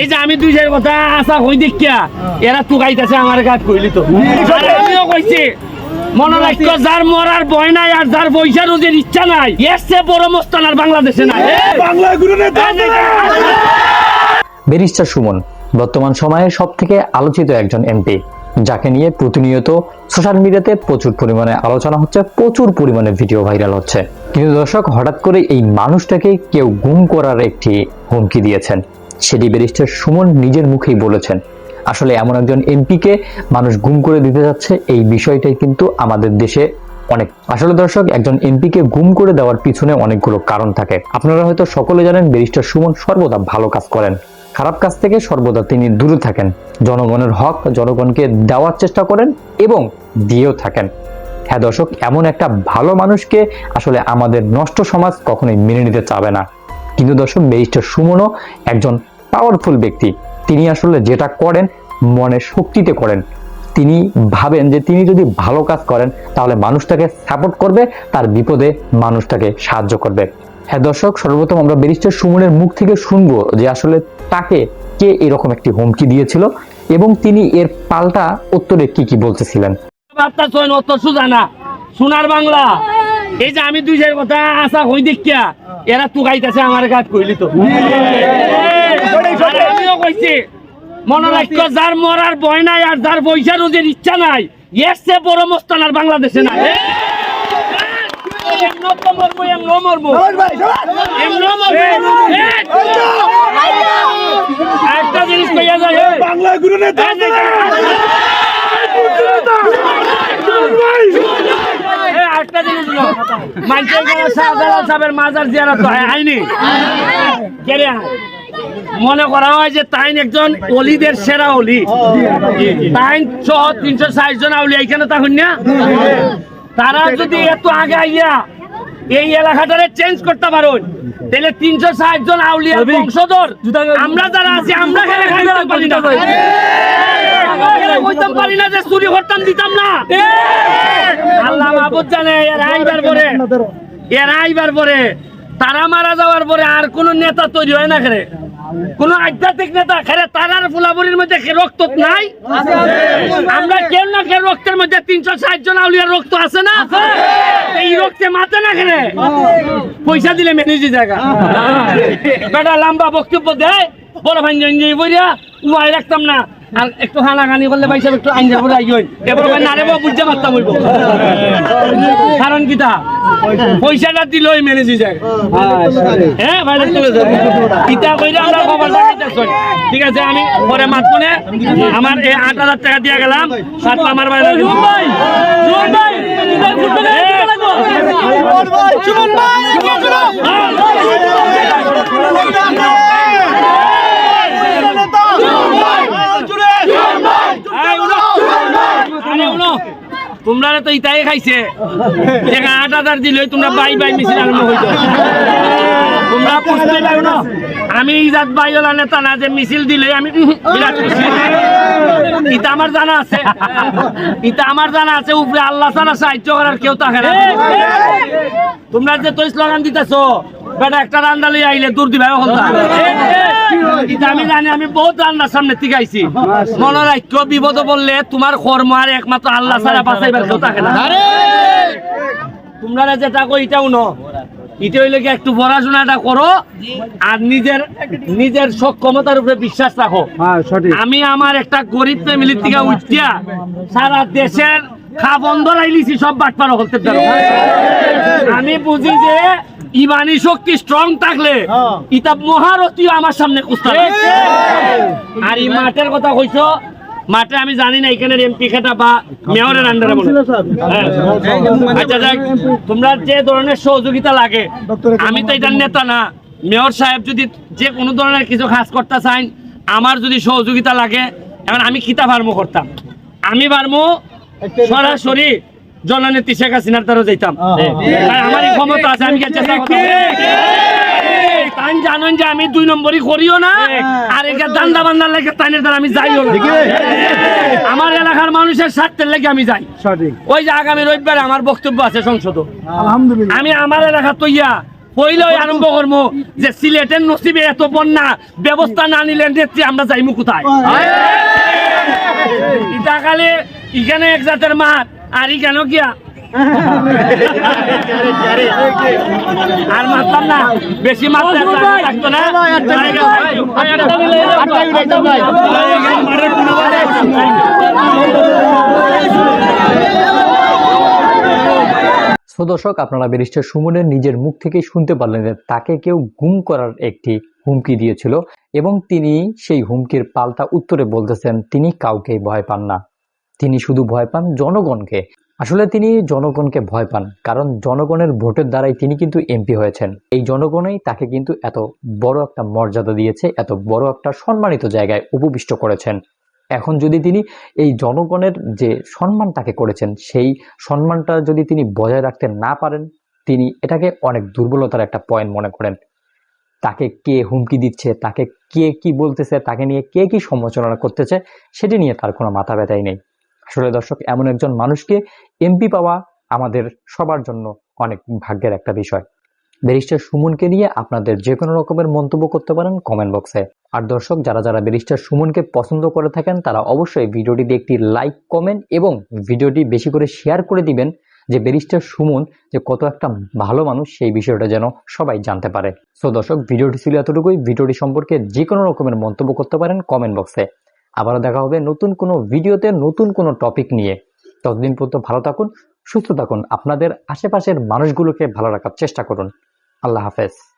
এই যে আমি দুই চার কথা আশা হই দেখিয়া এরা তুকাইতেছে আমার গাছ কইলি তো। আর আমিও কইছি মনে রাখতো যার মরার ভয় নাই আর যার পয়সা রোজের ইচ্ছা নাই চেয়ে বড় মস্তান আর বাংলাদেশে নাই। ব্যারিস্টার সুমন বর্তমান সময়ে সব থেকে আলোচিত একজন এমপি যাকে নিয়ে প্রতিনিয়ত সোশ্যাল মিডিয়াতে প্রচুর পরিমাণে আলোচনা হচ্ছে প্রচুর পরিমাণে ভিডিও ভাইরাল হচ্ছে। কিন্তু দর্শক হঠাৎ করে এই মানুষটাকে কেউ গুম করার একটি হুমকি দিয়েছেন। সেটি ব্যারিস্টার সুমন নিজের মুখেই বলেছেন। আসলে এমন একজন এমপিকে মানুষ গুম করে দিতে যাচ্ছে, এই বিষয়টাই কিন্তু আমাদের দেশে অনেক। আসলে দর্শক, একজন এমপিকে গুম করে দেওয়ার পিছনে অনেকগুলো কারণ থাকে। আপনারা হয়তো সকলে জানেন, ব্যারিস্টার সুমন সর্বদা ভালো কাজ করেন। খারাপ কাজ থেকে সর্বদা তিনি দূরে থাকেন। জনগণের হক জনগণকে দেওয়ার চেষ্টা করেন এবং দিয়েও থাকেন। হ্যাঁ দর্শক, এমন একটা ভালো মানুষকে আসলে আমাদের নষ্ট সমাজ কখনোই মেনে নিতে চাবে না। কিন্তু দর্শক, ব্যারিস্টার সুমনও একজন পাওয়ারফুল ব্যক্তি। তিনি আসলে যেটা করেন, মনের শক্তিতে করেন। তিনি ভাবেন যে তিনি যদি ভালো কাজ করেন, তাহলে মানুষটাকে সাপোর্ট করবে, তার বিপদে মানুষটাকে সাহায্য করবে। হ্যাঁ দর্শক, সর্বপ্রথম আমরা ব্যারিস্টার সুমনের মুখ থেকে শুনব যে আসলে তাকে কে এরকম একটি হুমকি দিয়েছিল এবং তিনি এর পাল্টা উত্তরে কি কি বলতেছিলেন? সোনার বাংলা। এই যে আমি দুই কথা আশা হই দেখিয়া, এরা তুকাইতেছে আমার গাছ কইলি তো। কইছি মনে রাখতো যার মরার ভয় নাই আর যার পয়সা রোজের ইচ্ছা নাই এর চেয়ে বড় মস্তান আর বাংলাদেশে নাই। এম ন তো মরবো, এম ন মরবো। এম ন মরবো। এই, একটা জিনিস কইয়া যায় বাংলা গুরু নেতা এই জিনিস হলো, মানুষের গলা শাহজালাল সাহেবের মাজার জিয়ারত তো হয়, হয়নি? কে রে? মনে করা হয় যে তাইন একজন অলিদের সেরা অলি। তাইন সহ তিনশো ষাট জন আউলি এখানে তখন না? তারা যদি এত আগে আইয়া এই এলাকাটারে চেঞ্জ করতে পারুন তাহলে তিনশো ষাট জন আউলিয়া বংশধর আমরা যারা আছি আমরা খেলে খাইতে পারি না। কইতাম পারি না যে চুরি করতাম দিতাম না। আল্লাহ মাহবুদ জানে এরা আইবার পরে এরা আইবার পরে তারা মারা যাওয়ার পরে আর কোন নেতা তৈরি হয় না খেলে কোন আধ্যাত্মিক নেতা খেলে তারার ফুলাবরির মধ্যে রক্ত নাই? আমরা কেউ না কেউ রক্তের মধ্যে তিনশো ষাট জন আউলিয়ার রক্ত আছে না? এই রক্তে মাতে না খেলে পয়সা দিলে ম্যানেজি জায়গা। বেটা, লম্বা বক্তব্য দেয় বড় ভাই করিয়া উয়াই রাখতাম না। আর একটু হানাগানি করলে ভাই সাহেব একটু আইনের পরে আইন এবার নারে বুঝতে পারতাম কারণ কি পয়সাটা দিলই ম্যানেজি যায় হ্যাঁ কইরা আমরা খবরটা ঠিক আছে আমি পরে মাত মনে আমার এই আট হাজার টাকা দিয়ে গেলাম সাত আমার বাইরে ভাই ভাই এই উনো। আরে উনো। তোমরা তো ইটাই খাইছে। আট হাজার দিলে তোমরা বাই বাই মিছিল আরম্ভ হইতো তোমরা আমি ইজাত বাইওলা নেতা না যে মিছিল দিলে আমি জানা আছে। জানা আছে আল্লাহ তোমরা যে তো স্লোগান দিতেছো, বেটা একটা রান্না লই আইলে দূর দিবে হলদা এটা আমি জানি আমি বহুত রান্নার সামনে থেকে মনে রাখো বিপদ বললে তোমার কর্ম আর একমাত্র আল্লাহ ছাড়া বাঁচাইবার কেউ থাকে না। তোমরা যেটা কই এটাও ন এটা হইলে একটু পড়াশোনাটা করো আর নিজের নিজের সক্ষমতার উপরে বিশ্বাস রাখো। আমি আমার একটা গরিব ফ্যামিলির থেকে উঠিয়া সারা দেশের খা বন্ধ রাইলিছি সব বাটপার হতে পারো। আমি বুঝি যে ইমানি শক্তি স্ট্রং থাকলে ইতা মহারথী আমার সামনে কুস্তা আর এই মাঠের কথা কইছো মাঠে আমি জানি না এখানে এমপি খেটা বা মেয়রের আন্ডারে মনে হয়। আচ্ছা যাক তোমরা যে ধরনের সহযোগিতা লাগে আমি তো এটার নেতা না। মেয়র সাহেব যদি যে কোনো ধরনের কিছু কাজ করতে চান আমার যদি সহযোগিতা লাগে এখন আমি খিতা ফার্মো করতাম? আমি ফার্মো সরাসরি জননেত্রী শেখ হাসিনার দ্বারা যাইতাম। আর আমার ক্ষমতা আছে আমি তাই জানেন যে আমি দুই নম্বরই করিও না আর একে দান্দা বান্দার লেগে তাইনের দ্বারা আমি যাইও না। আমার এলাকার মানুষের স্বার্থের লেগে আমি যাই। ওই যে আগামী রবিবারে আমার বক্তব্য আছে সংসদ। আলহামদুলিল্লাহ। আমি আমার এলাকা তৈয়া পইলেই আরম্ভ করব যে সিলেটের নসিবে এত বন্যা ব্যবস্থা না নিলে নেত্রী আমরা যাইমু কোথায়? ইটা কালে ইখানে এক জাতের মাঠ আর ইখানে গিয়া আর মারতাম না। বেশি মারতে থাকতো না। সো দর্শক আপনারা ব্যারিস্টার সুমনের নিজের মুখ থেকেই শুনতে পারলেন যে তাকে কেউ গুম করার একটি হুমকি দিয়েছিল এবং তিনি সেই হুমকির পাল্টা উত্তরে বলতেছেন তিনি কাউকেই ভয় পান না। তিনি শুধু ভয় পান জনগণকে। আসলে তিনি জনগণকে ভয় পান, কারণ জনগণের ভোটের দ্বারাই তিনি কিন্তু এমপি হয়েছেন। এই জনগণই তাকে কিন্তু এত বড় একটা মর্যাদা দিয়েছে, এত বড় একটা সম্মানিত জায়গায় উপবিষ্ট করেছেন। এখন যদি তিনি এই জনগণের যে সম্মান তাকে করেছেন, সেই সম্মানটা যদি তিনি বজায় রাখতে না পারেন, তিনি এটাকে অনেক দুর্বলতার একটা পয়েন্ট মনে করেন। তাকে কে হুমকি দিচ্ছে, তাকে কে কি বলতেছে, তাকে নিয়ে কে কি সমালোচনা করতেছে, সেটি নিয়ে তার কোনো মাথা ব্যথাই নেই। আসলে দর্শক, এমন একজন মানুষকে এমপি পাওয়া আমাদের সবার জন্য অনেক ভাগ্যের একটা বিষয়। ব্যারিস্টার সুমনকে নিয়ে আপনাদের যে কোনো রকমের মন্তব্য করতে পারেন কমেন্ট বক্সে আর দর্শক, যারা যারা ব্যারিস্টার সুমনকে পছন্দ করে থাকেন, তারা অবশ্যই ভিডিওটিতে একটি লাইক কমেন্ট এবং ভিডিওটি বেশি করে শেয়ার করে দিবেন যে ব্যারিস্টার সুমন যে কত একটা ভালো মানুষ, সেই বিষয়টা যেন সবাই জানতে পারে। সো দর্শক, ভিডিওটি ছিল এতটুকুই। ভিডিওটি সম্পর্কে যে কোনো রকমের মন্তব্য করতে পারেন কমেন্ট বক্সে আবারও দেখা হবে নতুন কোনো ভিডিওতে, নতুন কোনো টপিক নিয়ে। ততদিন পর্যন্ত ভালো থাকুন, সুস্থ থাকুন। আপনাদের আশেপাশের মানুষগুলোকে ভালো রাখার চেষ্টা করুন। আল্লাহ হাফেজ।